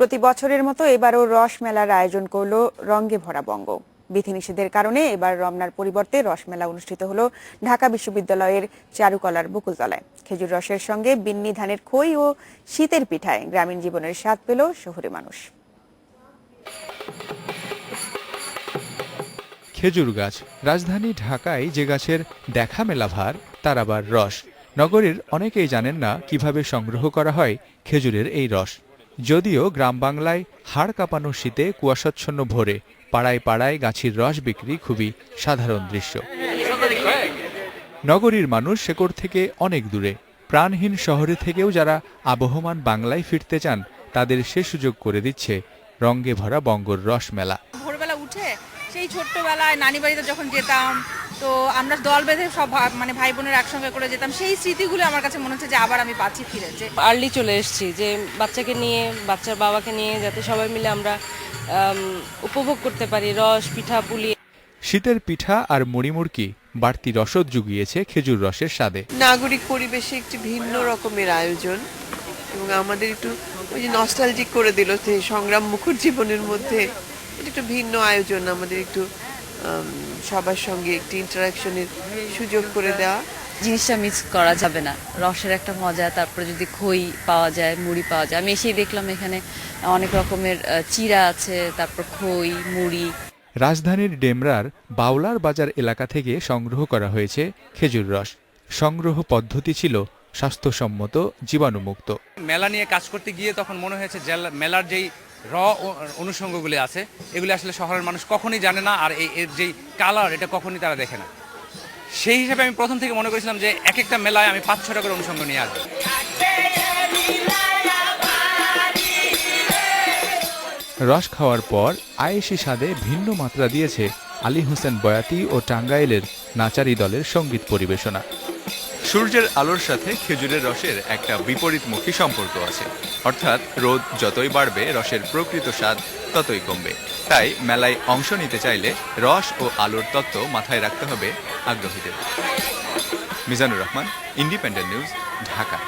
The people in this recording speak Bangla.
প্রতি বছরের মতো এবারও রস মেলার আয়োজন করল রঙ্গে ভরা বঙ্গ। বিধিনিষেধের কারণে এবার রমনার পরিবর্তে রসমেলা অনুষ্ঠিত হলো ঢাকা বিশ্ববিদ্যালয়ের চারুকলার বকুলতলায়। খেজুর রসের সঙ্গে বিন্নি ধানের খই ও শীতের পিঠায় গ্রামীণ জীবনের স্বাদ পেল শহুরে মানুষ। খেজুর গাছ। রাজধানী ঢাকায় যে গাছের দেখা মেলা ভার, তার আবার রস। নগরের অনেকেই জানেন না কীভাবে সংগ্রহ করা হয় খেজুরের এই রস। যদিও গ্রাম বাংলায় হাড় কাঁপানো শীতে কুয়াশাচ্ছন্ন ভোরে পাড়ায় পাড়ায় গাছের রস বিক্রি খুবই সাধারণ দৃশ্য। নগরীর মানুষ শেকড় থেকে অনেক দূরে। প্রাণহীন শহরে থেকেও যারা আবহমান বাংলায় ফিরতে চান, তাদের সে সুযোগ করে দিচ্ছে রঙ্গে ভরা বঙ্গর রস মেলা ভোরবেলা উঠে সেই ছোট্টবেলায় নানি বাড়িতে যখন যেতাম তো আমরা দল বেঁধে সব মানে ভাই বোনের একসঙ্গে করে যেতাম। সেই স্মৃতিগুলো আমার কাছে মনে হচ্ছে যে আবার আমি পাচ্ছি ফিরে যে আর্লি চলে এসেছি যে বাচ্চাকে নিয়ে বাচ্চার বাবাকে নিয়ে যাতে সবাই মিলে আমরা উপভোগ করতে পারি। রস পিঠা পুলি। শীতের পিঠা আর মুড়িমুড়কি বাড়তি রসদ জুগিয়েছে খেজুর রসের স্বাদে। নাগরিক পরিবেশে একটি ভিন্ন রকমের আয়োজন এবং আমাদের একটু ওই যে নস্টালজিক করে দিল যে সংগ্রাম মুখর জীবনের মধ্যে। এটা একটু ভিন্ন আয়োজন আমাদের একটু সবার সঙ্গে একটি ইন্টারাকশনের সুযোগ করে দেওয়া। জিনিসটা মিস করা যাবে না। রসের একটা মজা তারপরে যদি খই পাওয়া যায় মুড়ি পাওয়া যায়। আমি এসেই দেখলাম এখানে অনেক রকমের চিড়া আছে তারপর খই মুড়ি। রাজধানীর ডেমরার বাউলার বাজার এলাকা থেকে সংগ্রহ করা হয়েছে খেজুর রস। সংগ্রহ পদ্ধতি ছিল স্বাস্থ্যসম্মত জীবাণুমুক্ত। মেলা নিয়ে কাজ করতে গিয়ে তখন মনে হয়েছে মেলার যেই র অনুষঙ্গগুলি আছে, এগুলি আসলে শহরের মানুষ কখনই জানে না, আর এর যেই কালার এটা কখনই তারা দেখে না। সেই হিসাবে আমি প্রথম থেকে মনে করেছিলাম যে এক একটা মেলায় আমি পাঁচ ছটা করে অনুষঙ্গ নিয়ে আসব। রস খাওয়ার পর আয়েশি স্বাদে ভিন্ন মাত্রা দিয়েছে আলী হোসেন বয়াতি ও টাঙ্গাইলের নাচারি দলের সংগীত পরিবেশনা। সূর্যের আলোর সাথে খেজুরের রসের একটা বিপরীতমুখী সম্পর্ক আছে। অর্থাৎ রোদ যতই বাড়বে, রসের প্রকৃত স্বাদ ততই কমবে। তাই মেলায় অংশ নিতে চাইলে রস ও আলোর তত্ত্ব মাথায় রাখতে হবে আগ্রহীদের। Mizanur Rahman Independent News Dhaka.